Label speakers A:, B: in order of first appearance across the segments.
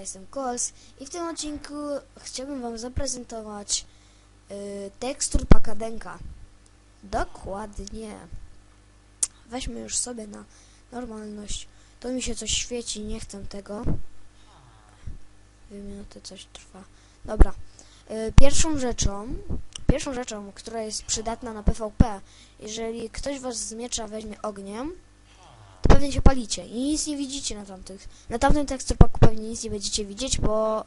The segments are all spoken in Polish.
A: jestem Kols i w tym odcinku chciałbym Wam zaprezentować y, tekstur pakadenka. Dokładnie. Weźmy już sobie na normalność. To mi się coś świeci, nie chcę tego. Dwie minuty coś trwa. Dobra. Y, pierwszą rzeczą, pierwszą rzeczą, która jest przydatna na PvP, jeżeli ktoś Was z miecza weźmie ogniem, pewnie się palicie i nic nie widzicie na tamtych. Na tamtym teksturpaku pewnie nic nie będziecie widzieć, bo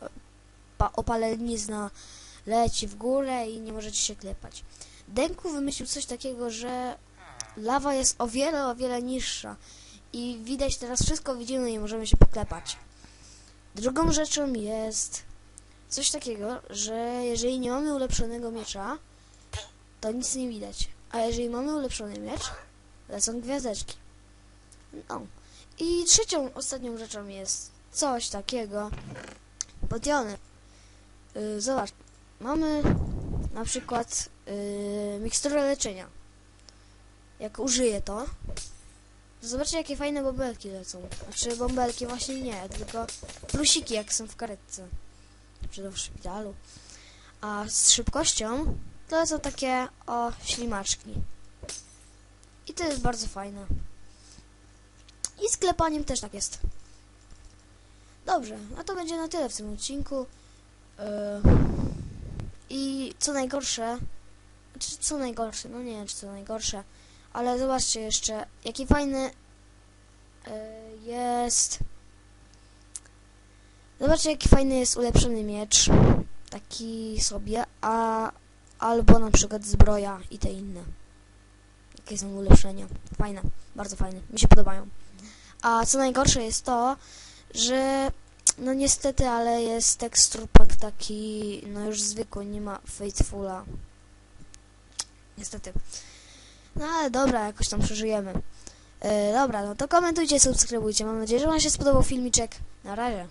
A: pa opalenizna leci w górę i nie możecie się klepać. Denku wymyślił coś takiego, że lawa jest o wiele, o wiele niższa i widać teraz wszystko widzimy i możemy się poklepać. Drugą rzeczą jest coś takiego, że jeżeli nie mamy ulepszonego miecza, to nic nie widać. A jeżeli mamy ulepszony miecz, lecą gwiazdeczki. No. I trzecią, ostatnią rzeczą jest coś takiego. Potiony. Yy, zobacz, mamy na przykład yy, miksturę leczenia. Jak użyję to, to zobaczcie jakie fajne bąbelki lecą. Znaczy bąbelki właśnie nie, tylko plusiki jak są w karetce. Czy to w szpitalu. A z szybkością to lecą takie o ślimaczki. I to jest bardzo fajne. I z klepaniem też tak jest. Dobrze, a to będzie na tyle w tym odcinku. Yy, I co najgorsze, czy co najgorsze, no nie wiem czy co najgorsze, ale zobaczcie jeszcze, jaki fajny yy, jest. Zobaczcie, jaki fajny jest ulepszony miecz. Taki sobie, a albo na przykład zbroja i te inne. Jakie są ulepszenia. Fajne, bardzo fajne. Mi się podobają. A co najgorsze jest to, że no niestety, ale jest tekstur pack taki, no już zwykły, nie ma Faithfula. Niestety. No ale dobra, jakoś tam przeżyjemy. E, dobra, no to komentujcie, subskrybujcie. Mam nadzieję, że wam się spodobał filmiczek. Na razie.